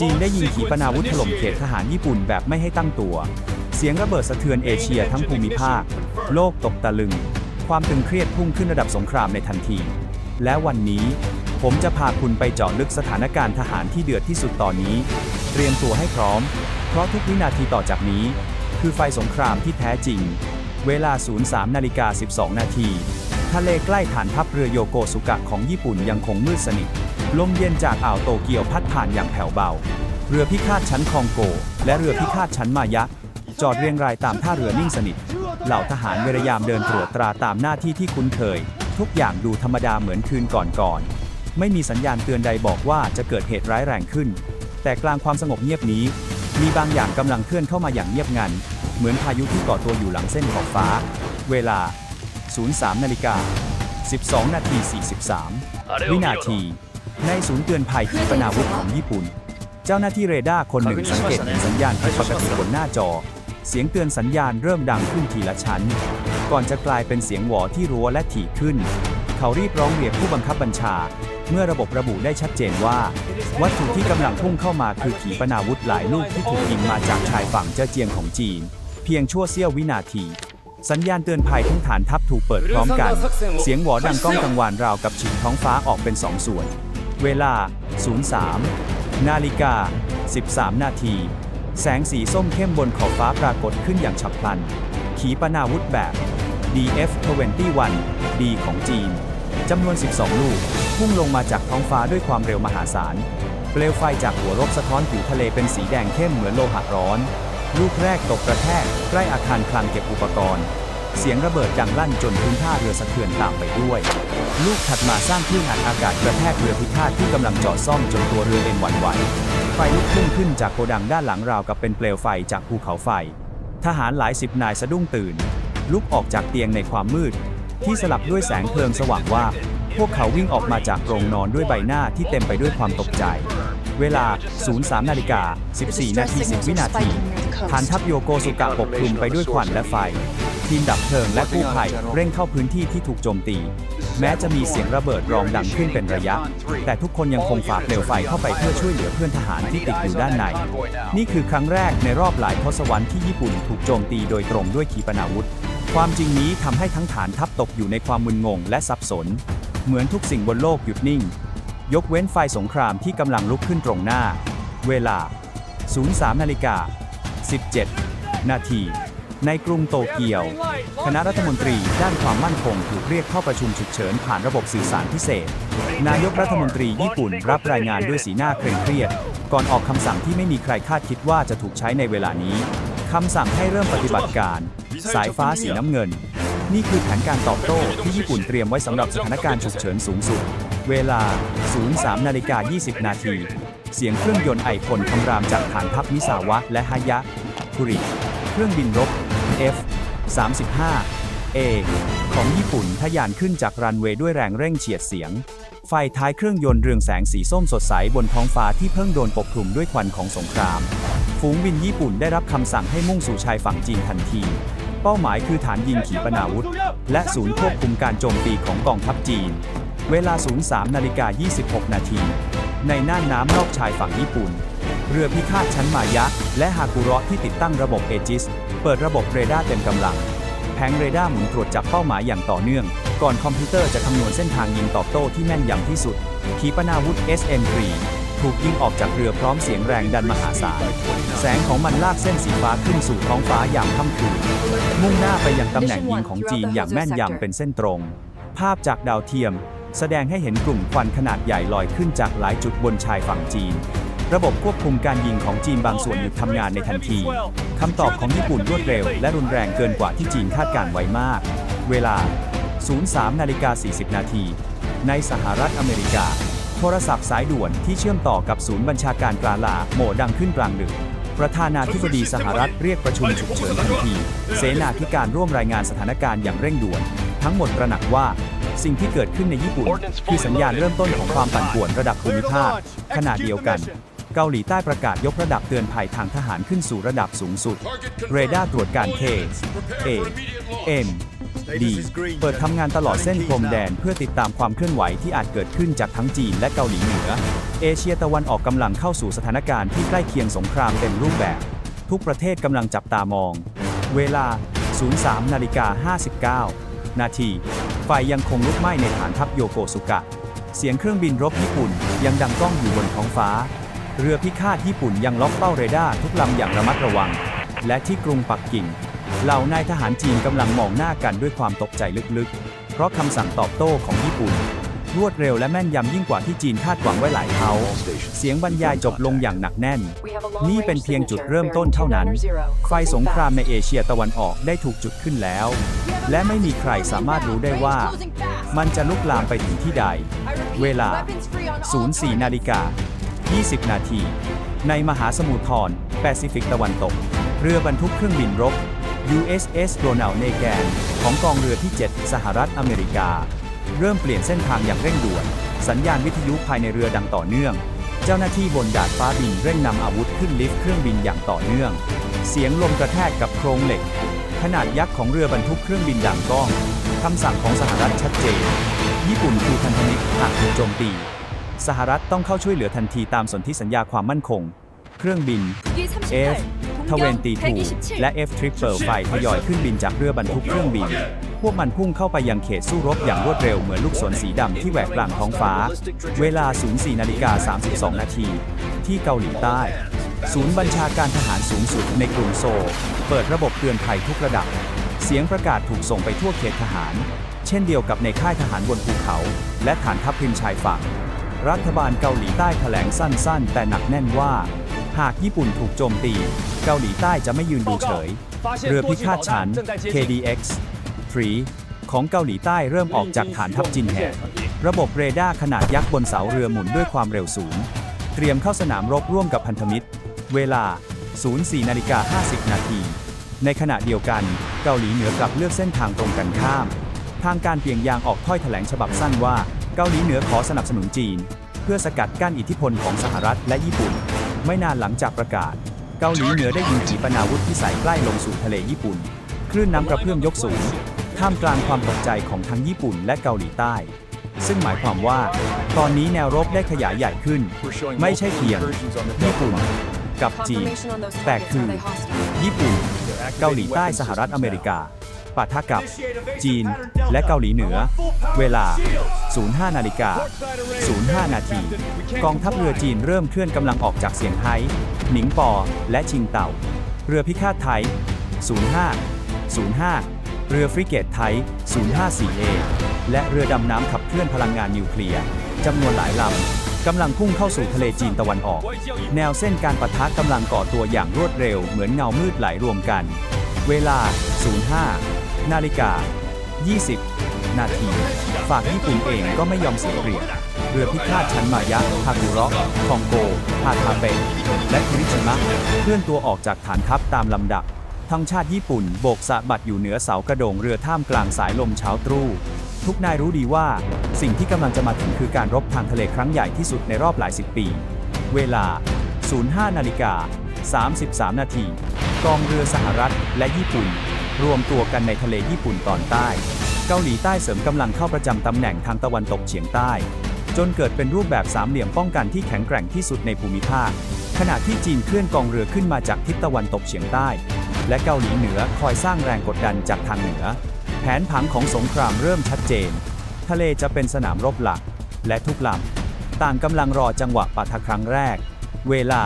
จีนได้ยิงขีปนาวุธถล่มเขตทหารญี่ปุ่นแบบไม่ให้ตั้งตัว เสียงระเบิดสะเทือนเอเชียทั้งภูมิภาค โลกตกตะลึง ความตึงเครียดพุ่งขึ้นระดับสงครามในทันที และวันนี้ ผมจะพาคุณไปเจาะลึกสถานการณ์ทหารที่เดือดที่สุดตอนนี้ เตรียมตัวให้พร้อม เพราะทุกวินาทีต่อจากนี้ คือไฟสงครามที่แท้จริง เวลา 03นาฬิกา12 นาทีทะเลใกล้ฐานทัพเรือโยโกสุกะของญี่ปุ่นยังคงมืดสนิท ลมเย็นจากอ่าวโตเกียวพัดผ่านอย่างแผ่วเบา เรือพิฆาตชั้นคองโก และเรือพิฆาตชั้นมายะ จอดเรียงรายตามท่าเรือนิ่งสนิท เหล่าทหารเวรยามเดินตรวจตราตามหน้าที่ที่คุ้นเคย ทุกอย่างดูธรรมดาเหมือนคืนก่อนๆ ไม่มีสัญญาณเตือนใดบอกว่าจะเกิดเหตุร้ายแรงขึ้น แต่กลางความสงบเงียบนี้ มีบางอย่างกำลังเคลื่อนเข้ามาอย่างเงียบงัน เหมือนพายุที่ก่อตัวอยู่หลังเส้นขอบฟ้า เวลา 03นาฬิกา12นาที43 วินาที ในศูนย์เตือนภัยขีปนาวุธของญี่ปุ่น เจ้าหน้าที่เรดาร์คนหนึ่งสังเกตเห็นสัญญาณผิดปกติบนหน้าจอ เสียงเตือนสัญญาณเริ่มดังขึ้นทีละชั้น ก่อนจะกลายเป็นเสียงหวอที่รัวและถี่ขึ้น เขารีบร้องเรียกผู้บังคับบัญชา เมื่อระบบระบุได้ชัดเจนว่า วัตถุที่กำลังพุ่งเข้ามาคือขีปนาวุธหลายลูกที่ถูกยิงมาจากชายฝั่งเจ้าเจียงของจีน เพียงชั่วเสี้ยววินาทีสัญญาณเตือนภัยทั้งฐานทัพถูกเปิดพร้อมกัน เสียงหวอดังก้องกังวานราวกับฉีกท้องฟ้าออกเป็นสองส่วน เวลา 03 นาฬิกา 13 นาที แสงสีส้มเข้มบนขอบฟ้าปรากฏขึ้นอย่างฉับพลัน ขีปนาวุธแบบ DF-21 D ของจีน จำนวน 12 ลูก พุ่งลงมาจากท้องฟ้าด้วยความเร็วมหาศาล เปลวไฟจากหัวรบสะท้อนผิวทะเลเป็นสีแดงเข้มเหมือนโลหะร้อน ลูกแรกตกกระแทกใกล้อาคารคลังเก็บอุปกรณ์ เสียงระเบิดดังลั่นจนพื้นท่าเรือสะเทือนตามไปด้วย ลูกถัดมาสร้างคลื่นอัดอากาศกระแทกเรือพิฆาตที่กำลังเจอดซ่อมจนตัวเรือเอ็นหวั่นไหวไฟลุกพุ่งขึ้นจากโกดังด้านหลังราวกับเป็นเปลวไฟจากภูเขาไฟ ทหารหลายสิบนายสะดุ้งตื่น ลุกออกจากเตียงในความมืด ที่สลับด้วยแสงเพลิงสว่างว่า พวกเขาวิ่งออกมาจากโรงนอนด้วยใบหน้าที่เต็มไปด้วยความตกใจ เวลา 03นาฬิกา14นาที10วินาที ฐานทัพโยโกสุกะปกคลุมไปด้วยควันและไฟ ทีมดับเพลิงและกู้ภัยเร่งเข้าพื้นที่ที่ถูกโจมตี แม้จะมีเสียงระเบิดรองดังขึ้นเป็นระยะ แต่ทุกคนยังคงฝ่าเปลวไฟเข้าไปเพื่อช่วยเหลือเพื่อนทหารที่ติดอยู่ด้านใน นี่คือครั้งแรกในรอบหลายทศวรรษที่ญี่ปุ่นถูกโจมตีโดยตรงด้วยขีปนาวุธ ความจริงนี้ทำให้ทั้งฐานทัพตกอยู่ในความมึนงงและสับสน เหมือนทุกสิ่งบนโลกหยุดนิ่ง ยกเว้นไฟสงครามที่กำลังลุกขึ้นตรงหน้า เวลา 03นาฬิกา 17 นาที ในกรุงโตเกียว คณะรัฐมนตรีด้านความมั่นคงถูกเรียกเข้าประชุมฉุกเฉินผ่านระบบสื่อสารพิเศษ นายกรัฐมนตรีญี่ปุ่นรับรายงานด้วยสีหน้าเคร่งเครียด ก่อนออกคำสั่งที่ไม่มีใครคาดคิดว่าจะถูกใช้ในเวลานี้คำสั่งให้เริ่มปฏิบัติการ สายฟ้าสีน้ำเงิน นี่คือแผนการตอบโต้ที่ญี่ปุ่นเตรียมไว้สำหรับสถานการณ์ฉุกเฉินสูงสุด เวลา 03นาฬิกา20 นาที เสียงเครื่องยนต์ไอพลคำรามจากฐานทัพมิสาวะและฮายะ คุริ เครื่องบินรบ F 35 A ของญี่ปุ่นทะยานขึ้นจากรันเวย์ด้วยแรงเร่งเฉียดเสียง ไฟท้ายเครื่องยนต์เรืองแสงสีส้มสดใสบนท้องฟ้าที่เพิ่งโดนปกคลุมด้วยควันของสงคราม ฝูงบินญี่ปุ่นได้รับคำสั่งให้มุ่งสู่ชายฝั่งจีนทันที เป้าหมายคือฐานยิงขีปนาวุธ และศูนย์ควบคุมการโจมตีของกองทัพจีน เวลา 03นาฬิกา26 นาที ในน่านน้ำนอกชายฝั่งญี่ปุ่น เรือพิฆาตชั้นมายะ และฮากุระที่ติดตั้งระบบเอจิส เปิดระบบเรดาร์เต็มกำลัง แผงเรดาร์หมุนตรวจจับเป้าหมายอย่างต่อเนื่อง ก่อนคอมพิวเตอร์จะคำนวณเส้นทางยิงตอบโต้ที่แม่นยำที่สุด ขีปนาวุธ SN3 ถูกยิงออกจากเรือพร้อมเสียงแรงดันมหาศาล แสงของมันลากเส้นสีฟ้าขึ้นสู่ท้องฟ้าอย่างค่ำคืน มุ่งหน้าไปยังตำแหน่งยิงของจีนอย่างแม่นยำเป็นเส้นตรง ภาพจากดาวเทียม แสดงให้เห็นกลุ่มควันขนาดใหญ่ลอยขึ้นจากหลายจุดบนชายฝั่งจีน ระบบควบคุมการยิงของจีนบางส่วนหยุดทำงานในทันที คำตอบของญี่ปุ่นรวดเร็ว และรุนแรงเกินกว่าที่จีนคาดการไว้มาก เวลา 03นาฬิกา40 นาที ในสหรัฐอเมริกา โทรศัพท์สายด่วนที่เชื่อมต่อกับศูนย์บัญชาการกลาลาโหมดังขึ้นกลางดึกประธานาธิบดีสหรัฐเรียกประชุมฉุกเฉินทันที เสนาธิการร่วมรายงานสถานการณ์อย่างเร่งด่วน ทั้งหมดระหนักว่า สิ่งที่เกิดขึ้นในญี่ปุ่น คือสัญญาณเริ่มต้นของความปั่นป่วนระดับภูมิภาคขณะเดียวกัน เกาหลีใต้ประกาศยกระดับเตือนภัยทางทหารขึ้นสู่ระดับสูงสุด เรดาร์ตรวจการ K A M D เปิดทำงานตลอดเส้นพรมแดนเพื่อติดตามความเคลื่อนไหวที่อาจเกิดขึ้นจากทั้งจีนและเกาหลีเหนือ เอเชียตะวันออกกำลังเข้าสู่สถานการณ์ที่ใกล้เคียงสงครามเต็มรูปแบบ ทุกประเทศกำลังจับตามอง เวลา 03นาฬิกา59 นาทีไฟยังคงลุกไหม้ในฐานทัพโยโกสุกะ เสียงเครื่องบินรบญี่ปุ่นยังดังก้องอยู่บนท้องฟ้า เรือพิฆาตญี่ปุ่นยังล็อกเป้าเรดาร์ทุกลำอย่างระมัดระวัง และที่กรุงปักกิ่ง เหล่านายทหารจีนกำลังมองหน้ากันด้วยความตกใจลึกๆ เพราะคำสั่งตอบโต้ของญี่ปุ่น รวดเร็วและแม่นยำยิ่งกว่าที่จีนคาดหวังไว้หลายเท่าเสียงบรรยายจบลงอย่างหนักแน่น นี่เป็นเพียงจุดเริ่มต้นเท่านั้น ไฟสงครามในเอเชียตะวันออกได้ถูกจุดขึ้นแล้ว และไม่มีใครสามารถรู้ได้ว่า มันจะลุกลามไปถึงที่ใด เวลา 04นาฬิกา 20 นาที ในมหาสมุทรทรแปซิฟิกตะวันตก เรือบรรทุกเครื่องบินรบ USS Ronald Reagan ของกองเรือที่ 7 สหรัฐอเมริกา เริ่มเปลี่ยนเส้นทางอย่างเร่งด่วน สัญญาณวิทยุภายในเรือดังต่อเนื่อง เจ้าหน้าที่บนดาดฟ้าบินเร่งนำอาวุธขึ้นลิฟต์เครื่องบินอย่างต่อเนื่อง เสียงลมกระแทกกับโครงเหล็ก ขนาดยักษ์ของเรือบรรทุกเครื่องบินดังก้องคำสั่งของสหรัฐชัดเจน ญี่ปุ่นคือพันธมิตรหากถูกโจมตี สหรัฐต้องเข้าช่วยเหลือทันทีตามสนธิสัญญาความมั่นคง เครื่องบิน F 22และ F Triple ไฟทยอยขึ้นบินจากเรือบรรทุกเครื่องบิน พวกมันพุ่งเข้าไปยังเขตสู้รบอย่างรวดเร็วเหมือนลูกศรสีดำที่แหวกกลางท้องฟ้า เวลา 04นาฬิกา32 นาที ที่เกาหลีใต้ ศูนย์บัญชาการทหารสูงสุดในกรุงโซลเปิดระบบเตือนภัยทุกระดับ เสียงประกาศถูกส่งไปทั่วเขตทหาร เช่นเดียวกับในค่ายทหารบนภูเขา และฐานทัพริมชายฝั่ง รัฐบาลเกาหลีใต้แถลงสั้น ๆ แต่หนักแน่นว่า หากญี่ปุ่นถูกโจมตี เกาหลีใต้จะไม่ยืนดูเฉย เรือพิฆาตฉัน KDX 3ของเกาหลีใต้เริ่มออกจากฐานทัพจินแฮระบบเรดาร์ขนาดยักษ์บนเสาเรือหมุนด้วยความเร็วสูง เตรียมเข้าสนามรบร่วมกับพันธมิตร เวลา 04นาฬิกา50 นาที ในขณะเดียวกัน เกาหลีเหนือกลับเลือกเส้นทางตรงกันข้าม ทางการเปียงยางออกถ้อยแถลงฉบับสั้นว่า เกาหลีเหนือขอสนับสนุนจีน เพื่อสกัดกั้นอิทธิพลของสหรัฐและญี่ปุ่น ไม่นานหลังจากประกาศ เกาหลีเหนือได้ยิงขีปนาวุธพิสัยใกล้ลงสู่ทะเลญี่ปุ่น คลื่นน้ำกระเพื่อมยกสูง ท่ามกลางความตกใจของทั้งญี่ปุ่นและเกาหลีใต้ ซึ่งหมายความว่า ตอนนี้แนวรบได้ขยายใหญ่ขึ้น ไม่ใช่เพียงญี่ปุ่นกับจีนแต่คือ ญี่ปุ่น เกาหลีใต้สหรัฐอเมริกา ปะทะกับ จีน และเกาหลีเหนือ เวลา 05 นาฬิกา 05 นาที กองทัพเรือจีนเริ่มเคลื่อนกำลังออกจากเซี่ยงไฮ้หนิงปอ และชิงเต่า เรือพิฆาตไทย 05 05 เรือฟริเกตไทย 054A และเรือดำน้ำขับเคลื่อนพลังงานนิวเคลียร์จำนวนหลายลำกำลังพุ่งเข้าสู่ทะเลจีนตะวันออก แนวเส้นการปะทะกำลังก่อตัวอย่างรวดเร็วเหมือนเงามืดไหลรวมกัน เวลา 05 นาฬิกา 20 นาที ฝากญี่ปุ่นเองก็ไม่ยอมเสียเปรียบเรือพิฆาตชันมายะฮากุระคองโกฮาทาเปะและคิริชิมะเคลื่อนตัวออกจากฐานทัพตามลำดับทั้งชาติญี่ปุ่นโบกสะบัดอยู่เหนือเสากระโดงเรือท่ามกลางสายลมเช้าตรู่ ทุกนายรู้ดีว่า สิ่งที่กำลังจะมาถึงคือการรบทางทะเลครั้งใหญ่ที่สุดในรอบหลายสิบปี เวลา 05นาฬิกา33 นาที กองเรือสหรัฐและญี่ปุ่น รวมตัวกันในทะเลญี่ปุ่นตอนใต้ เกาหลีใต้เสริมกำลังเข้าประจำตำแหน่งทางตะวันตกเฉียงใต้ จนเกิดเป็นรูปแบบสามเหลี่ยมป้องกันที่แข็งแกร่งที่สุดในภูมิภาค ขณะที่จีนเคลื่อนกองเรือขึ้นมาจากทิศตะวันตกเฉียงใต้ และเกาหลีเหนือคอยสร้างแรงกดดันจากทางเหนือ แผนผังของสงครามเริ่มชัดเจน ทะเลจะเป็นสนามรบหลัก และทุกลำต่างกำลังรอจังหวะปะทะครั้งแรก เวลา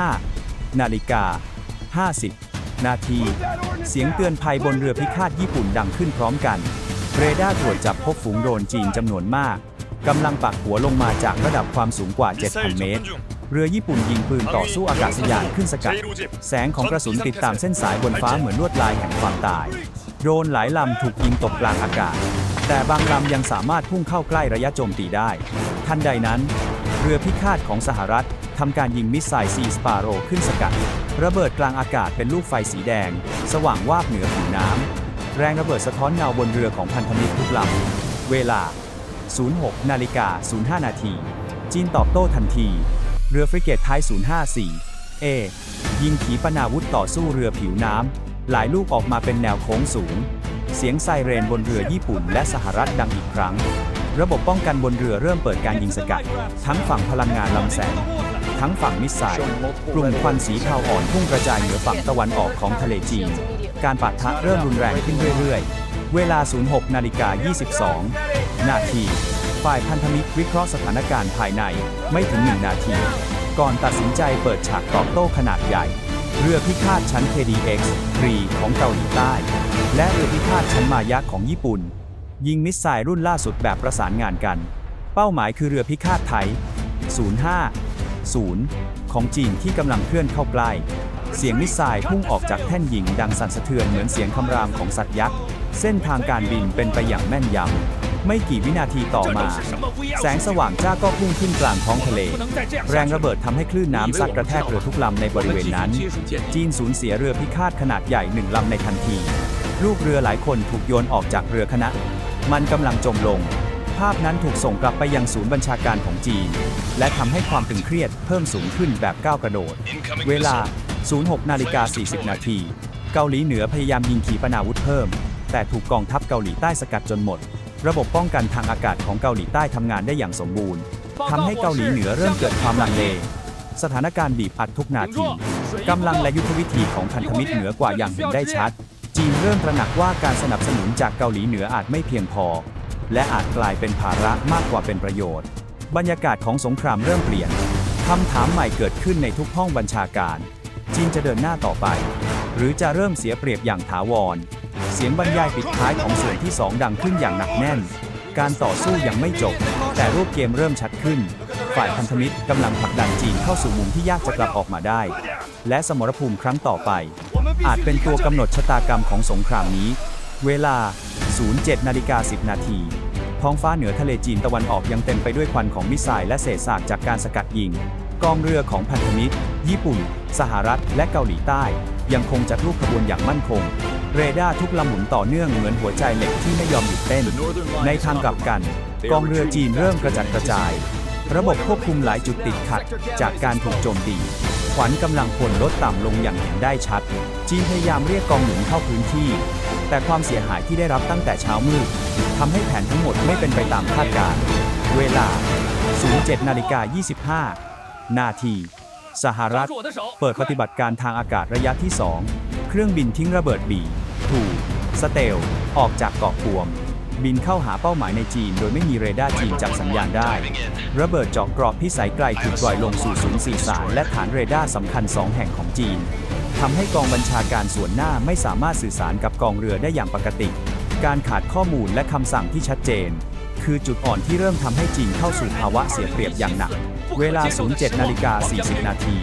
05 นาฬิกา 50 นาที เสียงเตือนภัยบนเรือพิฆาตญี่ปุ่นดังขึ้นพร้อมกัน เรดาร์ตรวจจับพบฝูงโดรนจีนจำนวนมากกำลังปักหัวลงมาจากระดับความสูงกว่า 7,000 เมตร เรือญี่ปุ่นยิงปืนต่อสู้อากาศยานขึ้นสกัด แสงของกระสุนติดตามเส้นสายบนฟ้าเหมือนลวดลายแห่งความตาย โดรนหลายลำถูกยิงตกกลางอากาศ แต่บางลำยังสามารถพุ่งเข้าใกล้ระยะโจมตีได้ ทันใดนั้น เรือพิฆาตของสหรัฐทำการยิงมิสไซล์ซีสปาโรขึ้นสกัด ระเบิดกลางอากาศเป็นลูกไฟสีแดง สว่างวาบเหนือผิวน้ำ แรงระเบิดสะท้อนเงาบนเรือของพันธมิตรทุกลำ เวลา 06 นาฬิกา 05 นาที จีนตอบโต้ทันที เรือฟริเกตไทย054 เอ ยิงขีปนาวุธต่อสู้เรือผิวน้ำ หลายลูกออกมาเป็นแนวโค้งสูง เสียงไซเรนบนเรือญี่ปุ่นและสหรัฐดังอีกครั้ง ระบบป้องกันบนเรือเริ่มเปิดการยิงสกัด ทั้งฝั่งพลังงานลำแสง ทั้งฝั่งมิสไซล์กลุ่มควันสีเทาอ่อนพุ่งกระจายเหนือฝั่งตะวันออกของทะเลจีน การปะทะเริ่มรุนแรงขึ้นเรื่อยๆ เวลา 06 นาฬิกา 22 นาที ฝ่ายพันธมิตรวิเคราะห์สถานการณ์ภายในไม่ถึง 1 นาที ก่อนตัดสินใจเปิดฉากตอบโต้ขนาดใหญ่ เรือพิฆาตชั้น KDX-3 ของเกาหลีใต้ และเรือพิฆาตชั้นมายักษ์ของญี่ปุ่น ยิงมิสไซล์รุ่นล่าสุดแบบประสานงานกัน เป้าหมายคือเรือพิฆาตไทย 05 ของจีนที่กำลังเคลื่อนเข้าใกล้ เสียงมิสไซล์พุ่งออกจากแท่นยิงดังสั่นสะเทือนเหมือนเสียงคำรามของสัตว์ยักษ์ เส้นทางการบินเป็นไปอย่างแม่นยำไม่กี่วินาทีต่อมา แสงสว่างจ้าก็พุ่งขึ้นกลางท้องทะเล แรงระเบิดทำให้คลื่นน้ำซัดกระแทกเรือทุกลำในบริเวณนั้น จีนสูญเสียเรือพิฆาตขนาดใหญ่หนึ่งลำในทันที ลูกเรือหลายคนถูกโยนออกจากเรือคณะ มันกำลังจมลง ภาพนั้นถูกส่งกลับไปยังศูนย์บัญชาการของจีน และทำให้ความตึงเครียดเพิ่มสูงขึ้นแบบก้าวกระโดด เวลา 06นาฬิกา40 นาที เกาหลีเหนือพยายามยิงขีปนาวุธเพิ่ม แต่ถูกกองทัพเกาหลีใต้สกัดจนหมด ระบบป้องกันทางอากาศของเกาหลีใต้ทำงานได้อย่างสมบูรณ์ทำให้เกาหลีเหนือเริ่มเกิดความลังเล สถานการณ์บีบอัดทุกนาทีกำลังและยุทธวิธีของพันธมิตรเหนือกว่าอย่างเห็นได้ชัด จีนเริ่มตระหนักว่าการสนับสนุนจากเกาหลีเหนืออาจไม่เพียงพอ และอาจกลายเป็นภาระมากกว่าเป็นประโยชน์ บรรยากาศของสงครามเริ่มเปลี่ยนคำถามใหม่เกิดขึ้นในทุกห้องบัญชาการ จีนจะเดินหน้าต่อไป หรือจะเริ่มเสียเปรียบอย่างถาวร เสียงบรรยายปิดท้ายของส่วนที่สองดังขึ้นอย่างหนักแน่น การต่อสู้ยังไม่จบ แต่รูปเกมเริ่มชัดขึ้น ฝ่ายพันธมิตรกำลังผลักดันจีนเข้าสู่มุมที่ยากจะกลับออกมาได้ และสมรภูมิครั้งต่อไป อาจเป็นตัวกำหนดชะตากรรมของสงครามนี้ เวลา 07นาฬิกา10 นาที ท้องฟ้าเหนือทะเลจีนตะวันออกยังเต็มไปด้วยควันของมิสไซล์และเศษซากจากการสกัดยิง กองเรือของพันธมิตร ญี่ปุ่น สหรัฐ และเกาหลีใต้ ยังคงจัดรูปขบวนอย่างมั่นคง เรดาร์ทุกลำหมุนต่อเนื่องเหมือนหัวใจเหล็กที่ไม่ยอมหยุดเต้น ในทางกลับกัน กองเรือจีนเริ่มกระจัดกระจาย ระบบควบคุมหลายจุดติดขัด จากการถูกโจมตีขวัญกำลังพลลดต่ำลงอย่างเห็นได้ชัด จีนพยายามเรียกกองหนุนเข้าพื้นที่ แต่ความเสียหายที่ได้รับตั้งแต่เช้ามืดทำให้แผนทั้งหมดไม่เป็นไปตามคาดการณ์เวลา 07นาฬิกา25 นาที สหรัฐ เปิดปฏิบัติการทางอากาศระยะที่ 2 เครื่องบินทิ้งระเบิดบีถูสเตล ออกจากเกาะพวม บินเข้าหาเป้าหมายในจีน โดยไม่มีเรดาร์จีนจับสัญญาณได้ ระเบิดเจาะกรอบพิสัยไกลถูกปล่อยลงสู่ศูนย์สื่อสารและฐานเรดาร์สำคัญสองแห่งของจีน ทำให้กองบัญชาการส่วนหน้าไม่สามารถสื่อสารกับกองเรือได้อย่างปกติ การขาดข้อมูลและคำสั่งที่ชัดเจน คือจุดอ่อนที่เริ่มทำให้จีนเข้าสู่ภาวะเสียเปรียบอย่างหนัก เวลา 07 นาฬิกา 40 นาที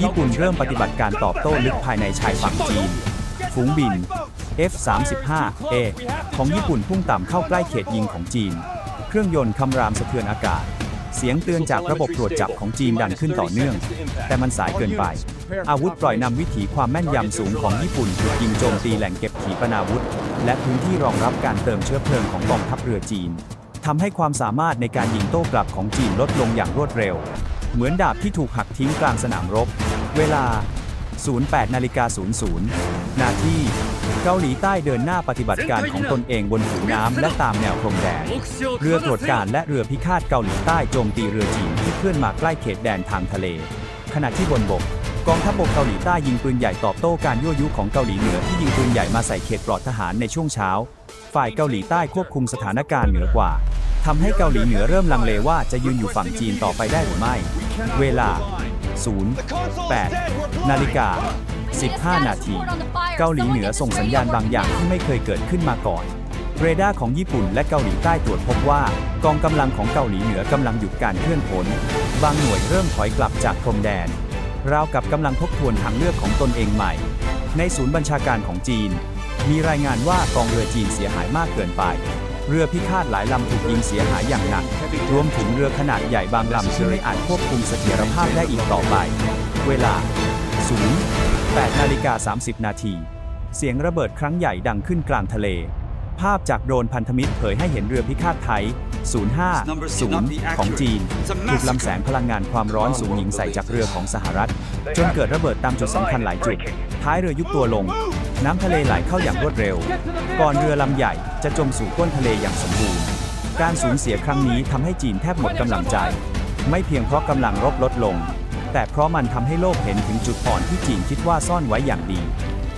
ญี่ปุ่นเริ่มปฏิบัติการตอบโต้ลึกภายในชายฝั่งจีน ฝูงบิน F-35A ของญี่ปุ่นพุ่งต่ำเข้าใกล้เขตยิงของจีน เครื่องยนต์คำรามสะเทือนอากาศ เสียงเตือนจากระบบตรวจจับของจีนดังขึ้นต่อเนื่อง แต่มันสายเกินไป อาวุธปล่อยนำวิถีความแม่นยำสูงของญี่ปุ่นถูกยิงโจมตีแหล่งเก็บขีปนาวุธ และพื้นที่รองรับการเติมเชื้อเพลิงของกองทัพเรือจีนทำให้ความสามารถในการยิงโต้กลับของจีนลดลงอย่างรวดเร็ว เหมือนดาบที่ถูกหักทิ้งกลางสนามรบ เวลา 08นาฬิกา00 นาทีเกาหลีใต้เดินหน้าปฏิบัติการของตนเองบนผิวน้ำและตามแนวพรมแดน เรือตรวจการและเรือพิฆาตเกาหลีใต้โจมตีเรือจีนที่เคลื่อนมาใกล้เขตแดนทางทะเล ขณะที่บนบก กองทัพบกเกาหลีใต้ยิงปืนใหญ่ตอบโต้การยั่วยุของเกาหลีเหนือที่ยิงปืนใหญ่มาใส่เขตปลอดทหารในช่วงเช้า ฝ่ายเกาหลีใต้ควบคุมสถานการณ์เหนือกว่าทำให้เกาหลีเหนือเริ่มลังเลว่าจะยืนอยู่ฝั่งจีนต่อไปได้หรือไม่ เวลา 08 นาฬิกา 15 นาที เกาหลีเหนือส่งสัญญาณบางอย่างที่ไม่เคยเกิดขึ้นมาก่อน เรดาร์ของญี่ปุ่นและเกาหลีใต้ตรวจพบว่า กองกำลังของเกาหลีเหนือกำลังหยุดการเคลื่อนพ้นบางหน่วยเริ่มถอยกลับจากพรมแดน ราวกับกำลังทบทวนทางเลือกของตนเองใหม่ ในศูนย์บัญชาการของจีน มีรายงานว่ากองเรือจีนเสียหายมากเกินไป เรือพิฆาตหลายลำถูกยิงเสียหายอย่างหนัก รวมถึงเรือขนาดใหญ่บางลำที่ไม่อาจควบคุมเสถียรภาพได้อีกต่อไป เวลา 08นาฬิกา30 นาที เสียงระเบิดครั้งใหญ่ดังขึ้นกลางทะเล ภาพจากโดรนพันธมิตรเผยให้เห็นเรือพิฆาตไทย 050 ของจีน ถูกลำแสงพลังงานความร้อนสูงยิงใส่จากเรือของสหรัฐ จนเกิดระเบิดตามจุดสำคัญหลายจุด ท้ายเรือยุบตัวลง น้ำทะเลไหลเข้าอย่างรวดเร็ว ก่อนเรือลำใหญ่จะจมสู่ก้นทะเลอย่างสมบูรณ์ การสูญเสียครั้งนี้ทำให้จีนแทบหมดกำลังใจ ไม่เพียงเพราะกำลังรบลดลง แต่เพราะมันทำให้โลกเห็นถึงจุดอ่อนที่จีนคิดว่าซ่อนไว้อย่างดี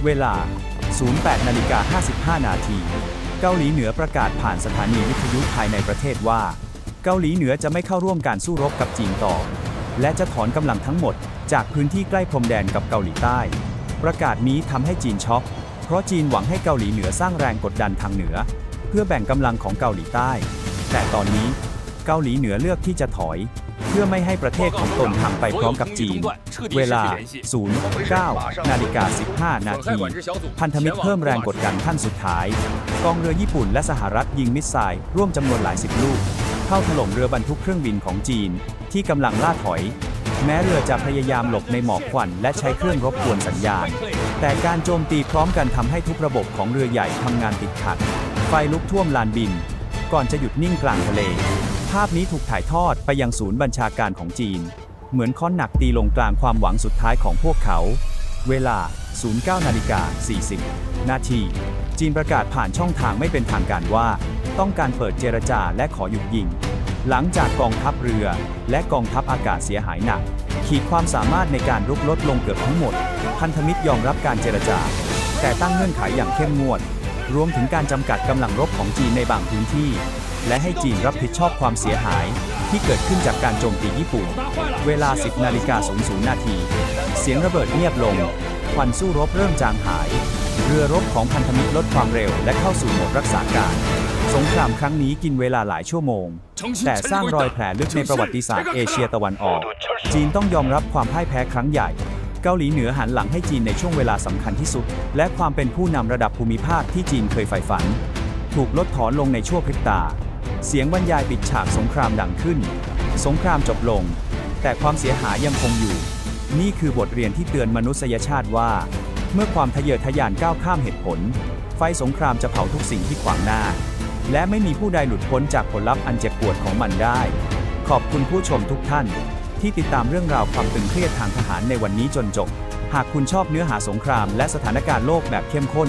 เวลา 08นาฬิกา55 นาที เกาหลีเหนือประกาศผ่านสถานีวิทยุภายในประเทศว่า เกาหลีเหนือจะไม่เข้าร่วมการสู้รบกับจีนต่อ และจะถอนกำลังทั้งหมด จากพื้นที่ใกล้พรมแดนกับเกาหลีใต้ ประกาศนี้ทำให้จีนช็อก เพราะจีนหวังให้เกาหลีเหนือสร้างแรงกดดันทางเหนือ เพื่อแบ่งกำลังของเกาหลีใต้ แต่ตอนนี้ เกาหลีเหนือเลือกที่จะถอย พื่อไม่ให้ประเทศของตนหักไปพร้อมกับจีน เวลา 09 นาฬิกา 15 นาที พันธมิตรเพิ่มแรงกดดันขั้นสุดท้าย กองเรือญี่ปุ่นและสหรัฐยิงมิสไซล์ร่วมจำนวนหลายสิบลูก เข้าถล่มเรือบรรทุกเครื่องบินของจีน ที่กำลังล่าถอย แม้เรือจะพยายามหลบในหมอกควันและใช้เครื่องรบกวนสัญญาณ แต่การโจมตีพร้อมกันทำให้ทุกระบบของเรือใหญ่ทำงานติดขัด ไฟลุกท่วมลานบิน ก่อนจะหยุดนิ่งกลางทะเลาพนี้ถูกถ่ายทอดไปยังศูนย์บัญชาการของจีน เหมือนค้อนหนักตีลงกลางความหวังสุดท้ายของพวกเขา เวลา 09นาฬิกา40 นาที จีนประกาศผ่านช่องทางไม่เป็นทางการว่า ต้องการเปิดเจรจาและขอหยุดยิง หลังจากกองทัพเรือ และกองทัพอากาศเสียหายหนัก ขีดความสามารถในการรุกลดลงเกือบทั้งหมด พันธมิตรยอมรับการเจรจา แต่ตั้งเงื่อนไขอย่างเข้มงวด รวมถึงการจำกัดกำลังรบของจีนในบางพื้นที่ และให้จีนรับผิดชอบความเสียหาย ที่เกิดขึ้นจากการโจมตีญี่ปุ่น เวลา 10นาฬิกา00นาที เสียงระเบิดเงียบลงควันสู้รบเริ่มจางหาย เรือรบของพันธมิตรลดความเร็วและเข้าสู่โหมดรักษาการ สงครามครั้งนี้กินเวลาหลายชั่วโมง แต่สร้างรอยแผลลึกในประวัติศาสตร์เอเชียตะวันออก จีนต้องยอมรับความพ่ายแพ้ครั้งใหญ่เกาหลีเหนือหันหลังให้จีนในช่วงเวลาสำคัญที่สุด และความเป็นผู้นำระดับภูมิภาคที่จีนเคยใฝ่ฝัน ถูกลดถอนลงในชั่วพริบตา เสียงบรรยายปิดฉากสงครามดังขึ้น สงครามจบลง แต่ความเสียหายยังคงอยู่ นี่คือบทเรียนที่เตือนมนุษยชาติว่า เมื่อความทะเยอทะยานก้าวข้ามเหตุผล ไฟสงครามจะเผาทุกสิ่งที่ขวางหน้า และไม่มีผู้ใดหลุดพ้นจากผลลัพธ์อันเจ็บปวดของมันได้ ขอบคุณผู้ชมทุกท่าน ที่ติดตามเรื่องราวความตึงเครียดทางทหารในวันนี้จนจบ หากคุณชอบเนื้อหาสงครามและสถานการณ์โลกแบบเข้มข้น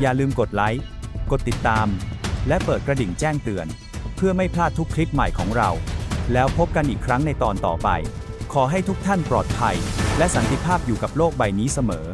อย่าลืมกดไลค์ กดติดตาม และเปิดกระดิ่งแจ้งเตือน พื่อไม่พลาดทุกคลิปใหม่ของเรา แล้วพบกันอีกครั้งในตอนต่อไป ขอให้ทุกท่านปลอดภัย และสันติภาพอยู่กับโลกใบนี้เสมอ